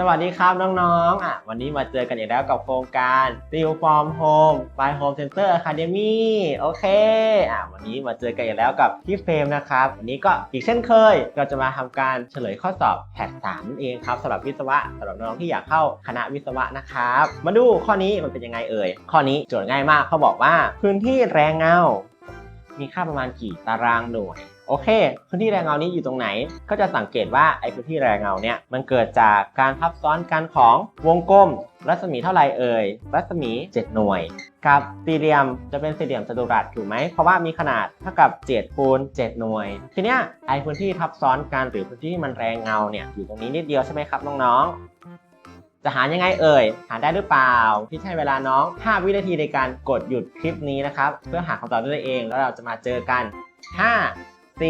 สวัสดีครับน้องๆอะวันนี้มาเจอกันอีกแล้วกับโครงการ Still From Home by Home Center Academy โอเคอะวันนี้มาเจอกันอีกแล้วกับพี่เฟรมนะครับ วันนี้ก็อีกเช่นเคย เราจะมาทำการเฉลยข้อสอบแพทสามเองครับสำหรับวิศวะสำหรับน้องๆที่อยากเข้าคณะวิศวะนะครับ มาดูข้อนี้มันเป็นยังไงเอ่ย ข้อนี้โจทย์ง่ายมากเขาบอกว่า พื้นที่แรงเงา มีค่าประมาณกี่ตารางหน่วย โอเค พื้นที่แรงเงานี้อยู่ตรงไหน ก็จะสังเกตว่าไอ้พื้นที่แรงเงาเนี่ยมันเกิดจากการทับซ้อนกันของวงกลม รัศมีเท่าไรเอ่ย รัศมี 7 หน่วย กับสี่เหลี่ยมจะเป็นสี่เหลี่ยมจัตุรัสถูกไหม เพราะว่ามีขนาดเท่ากับ7คูณ7หน่วย ทีเนี้ยไอ้พื้นที่ทับซ้อนกันหรือพื้นที่ที่มันแรงเงาเนี่ยอยู่ตรงนี้นิดเดียวใช่ไหมครับน้องๆจะหายังไงเอ่ย หาได้หรือเปล่า ที่ใช้เวลาน้อง 5 วินาทีในการกดหยุดคลิปนี้นะครับ เพื่อหาคำตอบด้วยตัวเอง แล้วเราจะมาเจอกัน 5 4 3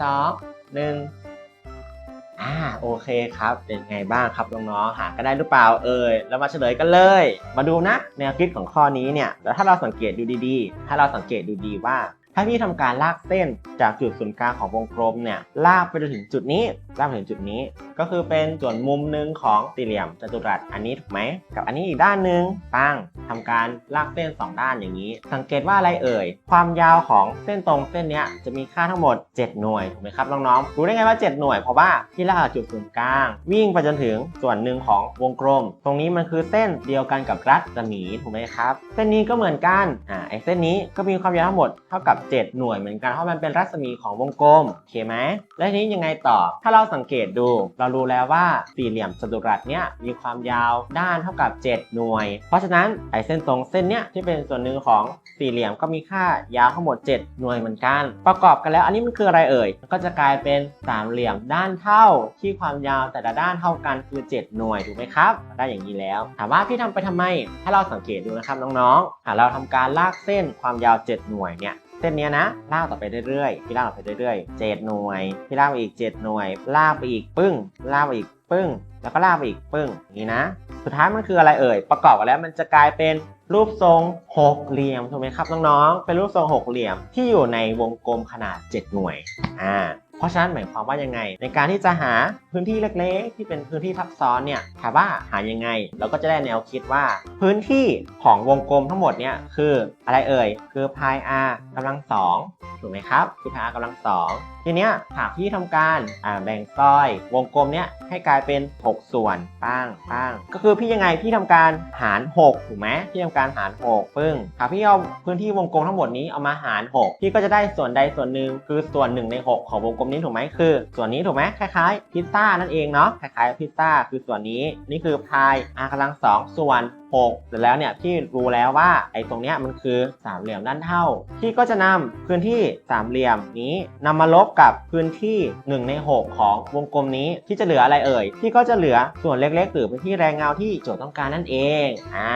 2 1อ่าโอเคครับ เป็นไงบ้างครับน้องๆหาก็ได้หรือเปล่าเอ่ยเรามาเฉลยกันเลย มาดูนะแนวคิดของข้อนี้เนี่ยแล้วถ้าเราสังเกตดูดีๆ ถ้าเราสังเกตดูดีว่า ถ้าพี่ทำการลากเส้นจากจุดศูนย์กลางของวงกลมเนี่ยลากไปจนถึงจุดนี้ลากไปถึงจุดนี้ ก็คือเป็นส่วนมุมหนึ่งของสี่เหลี่ยมจัตุรัสอันนี้ถูกไหมกับอันนี้อีกด้านหนึ่งปังทำการลากเส้น 2 ด้านอย่างนี้ สังเกตว่าอะไรเอ่ย ความยาวของเส้นตรงเส้นเนี้ยจะมีค่าทั้งหมด 7 หน่วยถูกไหมครับน้องๆรู้ได้ไงว่า 7 หน่วยเพราะว่าที่ลากจากจุดศูนย์กลาง วิ่งไปจนถึงส่วนหนึ่งของวงกลม ตรงนี้มันคือเส้นเดียวกันกับรัศมีถูกไหมครับ เส้นนี้ก็เหมือนกันอ่าไอ้เส้นนี้ก็มีความยาวทั้งหมดเท่ากับ 7 หน่วยเหมือนกันเพราะมันเป็นรัศมีของวงกลมโอเคไหมและทีนี้ยังไงต่อถ้าเราสังเกตดู เรารู้แล้วว่าสี่เหลี่ยมจัตุรัสเนี้ยมีความยาวด้านเท่ากับ 7 หน่วย เพราะฉะนั้นไอเส้นตรงเส้นเนี้ยที่เป็นส่วนหนึ่งของสี่เหลี่ยมก็มีค่ายาวทั้งหมด 7 หน่วยเหมือนกัน ประกอบกันแล้วอันนี้มันคืออะไรเอ่ย ก็จะกลายเป็นสามเหลี่ยมด้านเท่าที่ความยาวแต่ละด้านเท่ากันคือ 7 หน่วยถูกไหมครับ ได้อย่างนี้แล้ว ถามว่าพี่ทำไปทำไม ถ้าเราสังเกตดูนะครับน้องๆเราทำการลากเส้นความยาว 7 หน่วยเนี่ย ส้นเนี้ยนะลากต่อไปเรื่อยๆพี่ลากต่อไปเรื่อยๆ 7 หน่วย พี่ลากไปอีก 7 หน่วย ลากไปอีกปึ้ง ลากไปอีกปึ้ง แล้วก็ลากไปอีกปึ้งนี่นะ สุดท้ายมันคืออะไรเอ่ย ประกอบกันแล้วมันจะกลายเป็นรูปทรงหกเหลี่ยมถูกไหมครับน้องๆ เป็นรูปทรงหกเหลี่ยมที่อยู่ในวงกลมขนาด 7 หน่วย อ่า เพราะฉะนั้นหมายความว่ายังไง ในการที่จะหาพื้นที่เล็กๆ ที่เป็นพื้นที่ทับซ้อนเนี่ยถามว่าหายังไง เราก็จะได้แนวคิดว่า พื้นที่ของวงกลมทั้งหมดเนี่ยคืออะไรเอ่ยคือพาย r กำลังสอง ถูกไหมครับคือพาย r กำลังสองทีเนี้ยหากพี่ทำการแบ่งซอยวงกลมเนี้ยให้กลายเป็น 6 ส่วนป้างป้างก็คือพี่ยังไงพี่ทำการหาร 6 ถูกไหมพี่ทำการหาร 6 ปึ้งหากพี่เอาพื้นที่วงกลมทั้งหมดนี้เอามาหาร 6 พี่ก็จะได้ส่วนใดส่วนหนึ่งคือส่วน 1 ใน 6 ของวงกลมนี้ถูกไหมคือ ส่วนนี้ถูกไหมคล้ายๆพิซซ่านั่นเองเนาะคล้ายๆพิซซ่าคือส่วนนี้นี่คือพาย r กำลังสองส่วน 6เสร็จแล้วเนี่ยพี่รู้แล้วว่าไอ้ตรงเนี้ยมันคือสามเหลี่ยมด้านเท่า พี่ก็จะนำพื้นที่สามเหลี่ยมนี้นำมาลบกับพื้นที่ 1 ใน 6 ของวงกลมนี้ที่จะเหลืออะไรเอ่ยพี่ก็จะเหลือส่วนเล็กๆหรือพื้นที่แรงเงาที่โจทย์ต้องการนั่นเองอ่า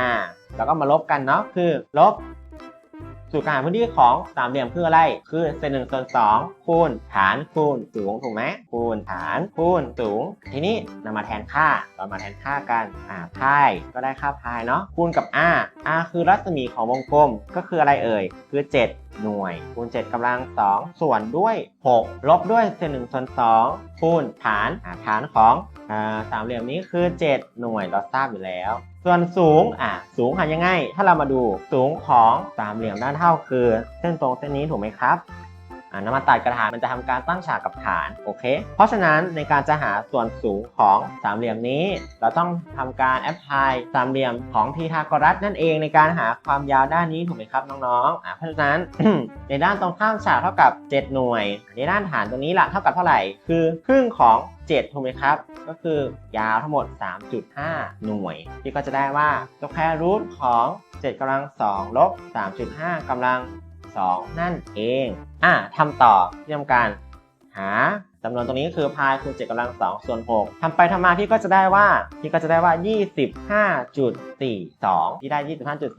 แล้วก็มาลบกันเนาะคือลบ สูตรการหาพื้นที่ของสามเหลี่ยมคืออะไร คือเศษหนึ่งส่วนสองคูณฐานคูณสูงถูกไหมคูณฐานคูณสูง ทีนี้นำมาแทนค่าเรามาแทนค่ากันอ่าพายก็ได้ค่าพายเนาะคูณกับ r r คือรัศมีของวงกลมก็คืออะไรเอ่ยคือ 7หน่วยคูณ 7กำลัง 2 ส่วนด้วย 6 ลบด้วยเศษหนึ่งส่วนสองคูณฐานฐานของ สามเหลี่ยมนี้คือ 7 หน่วยเราทราบอยู่แล้ว ส่วนสูงอะสูงหายังไง ถ้าเรามาดูสูงของสามเหลี่ยมด้านเท่าคือ เส้นตรงเส้นนี้ถูกไหมครับ น้ำมันตัดกระถางมันจะทำการตั้งฉากกับฐานโอเค เพราะฉะนั้นในการจะหาส่วนสูงของสามเหลี่ยมนี้ เราต้องทำการแอพพลายสามเหลี่ยมของพีทาโกรัสนั่นเองในการหาความยาวด้านนี้ถูกไหมครับน้องๆอ่าเพราะฉะนั้น ในด้านตรงข้ามฉากเท่ากับ 7 หน่วย ในด้านฐานตรงนี้ล่ะเท่ากับเท่าไหร่คือครึ่งของ 7 ถูกไหมครับ ก็คือยาวทั้งหมด 3.5 หน่วย ที่ก็จะได้ว่าตัวแครูทของ 7กำลัง2ลบ3.5กำลัง 2 นั่นเอง อะทำต่อที่ทำการหาจำนวนตรงนี้คือพายคูณ7กำลัง2ส่วน6ทำไปทำมาพี่ก็จะได้ว่าพี่ก็จะได้ว่า 25.42ที่ได้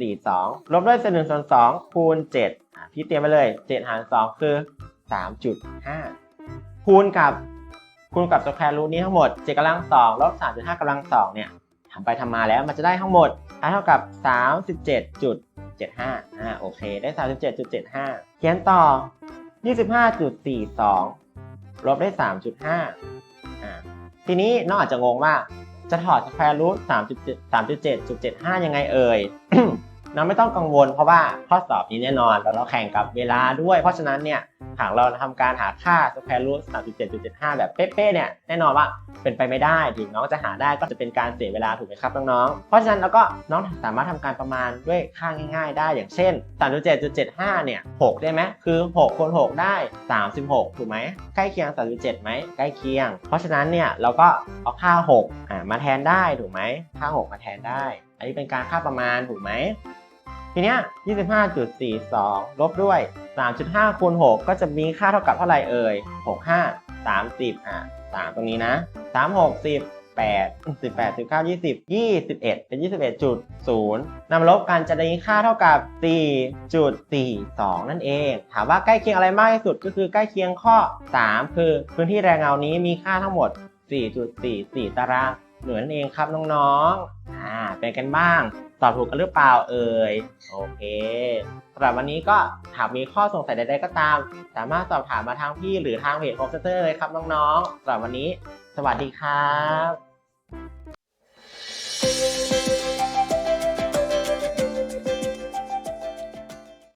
25.42 ลบด้วยเศษ1ส่วน2คูณ7อะพี่เตรียมไปเลย 7 หาร 2 คือ 3.5 คูณกับคูณกับสแควร์รูทนี้ทั้งหมด7กำลัง2ลบ3.5กำลัง2เนี่ย ทำไปทำมาแล้วมันจะได้ทั้งหมดเท่ากับ 37.75อ่าโอเค ได้ 37.75 เขียนต่อ 25.42 ลบได้ 3.5อ่าทีนี้น้องอาจจะงงว่าจะถอดสแควร์รูท3.7 3.7.75 ยังไงเอ่ย น้องไม่ต้องกังวลเพราะว่าข้อสอบนี้แน่นอนแต่เราแข่งกับเวลาด้วย เพราะฉะนั้นเนี่ยหากเราทำการหาค่าสแควร์รูท3.7.75 แบบเป๊ะๆเนี่ยแน่นอนว่าเป็นไปไม่ได้ถึงน้องจะหาได้ก็จะเป็นการเสียเวลาถูกไหมครับน้องๆเพราะฉะนั้นแล้วก็น้องสามารถทำการประมาณด้วยค่าง่าย ๆ ได้อย่างเช่น 3.7.75 เนี่ย 6 ได้ไหมคือ 6คูณ6ได้ 36 ถูกไหมใกล้เคียง 3.7ไหมใกล้เคียง เพราะฉะนั้นเนี่ยเราก็เอาค่า6อ่ามาแทนได้ถูกไหมค่า 6 มาแทนได้ อันนี้เป็นการค่าประมาณถูกไหม ทีเนี้ย 25.42 ลบด้วย 3.5 คูณ 6 ก็จะมีค่าเท่ากับเท่าไหร่เอ่ย 65 30 อะ 3 ตรงนี้นะ 3 6 10 8 18 19 20 21 เป็น 21.0นำลบกันจะได้ค่าเท่ากับ 4.42 นั่นเอง ถามว่าใกล้เคียงอะไรมากที่สุดก็คือใกล้เคียงข้อ 3 คือพื้นที่แรงเงานี้มีค่าทั้งหมด 4.44 ตารางหน่วยนั่นเองครับน้องๆ อ่า เป็นกันบ้าง ตอบถูกกันหรือเปล่าเอ่ย โอเคสำหรับวันนี้ก็หากมีข้อสงสัยใดๆก็ตาม สามารถสอบถามมาทางพี่หรือทางเพจ Home Center เลยครับน้องๆสำหรับวันนี้ สวัสดีครับ